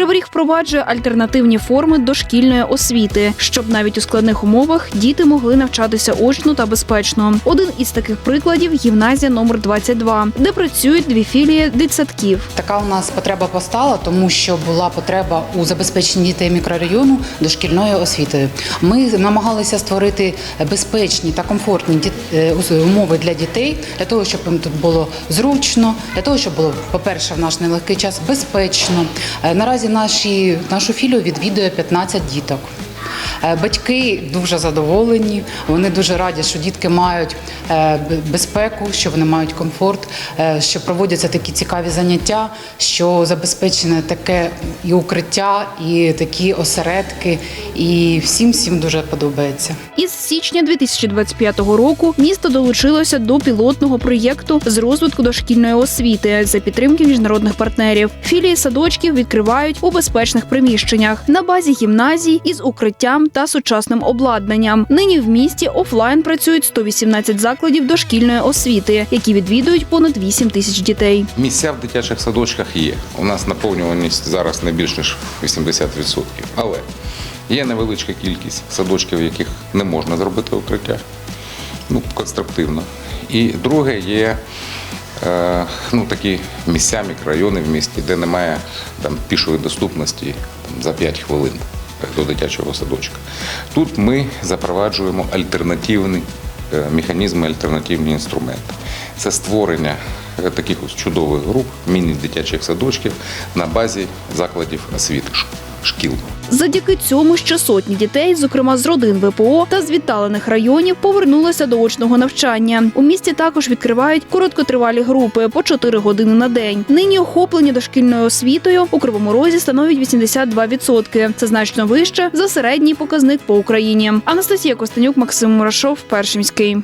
Кривий Ріг впроваджує альтернативні форми дошкільної освіти, щоб навіть у складних умовах діти могли навчатися очно та безпечно. Один із таких прикладів гімназія номер 22, де працюють дві філії дитсадків. Така у нас потреба постала, тому що була потреба у забезпеченні дітей мікрорайону дошкільною освітою. Ми намагалися створити безпечні та комфортні е, умови для дітей, для того, щоб їм тут було зручно, для того, щоб було, по-перше, в наш нелегкий час безпечно. Е, Наразі наші, нашу філію відвідує 15 діток. Е, Батьки дуже задоволені. Вони дуже раді, що дітки мають е, безпеку, що вони мають комфорт, е, що проводяться такі цікаві заняття, що забезпечене таке і укриття, і такі осередки. І всім всім дуже подобається. Із січня 2025 року місто долучилося до пілотного проєкту з розвитку дошкільної освіти за підтримки міжнародних партнерів. Філії садочків відкривають у безпечних приміщеннях на базі гімназій із укриттям та сучасним обладнанням. Нині в місті офлайн працюють 118 закладів дошкільної освіти, які відвідують понад 8 тисяч дітей. Місця в дитячих садочках є. У нас наповнюваність зараз не більш ніж 80%. Але є невеличка кількість садочків, яких не можна зробити укриття. Ну, конструктивно. І друге є е, ну, такі місця, мікрорайони в місті, де немає там, пішої доступності там, за 5 хвилин до дитячого садочка. Тут ми запроваджуємо альтернативні е, механізми, альтернативні інструменти. Це створення таких ось чудових груп, міні-дитячих садочків на базі закладів освіти, шкіл. Завдяки цьому ще сотні дітей, зокрема з родин ВПО та з віддалених районів, повернулися до очного навчання. У місті також відкривають короткотривалі групи по 4 години на день. Нині охоплення дошкільною освітою у Кривому Розі становить 82%. Це значно вище за середній показник по Україні. Анастасія Костенюк, Максим Мурашов, Першимський.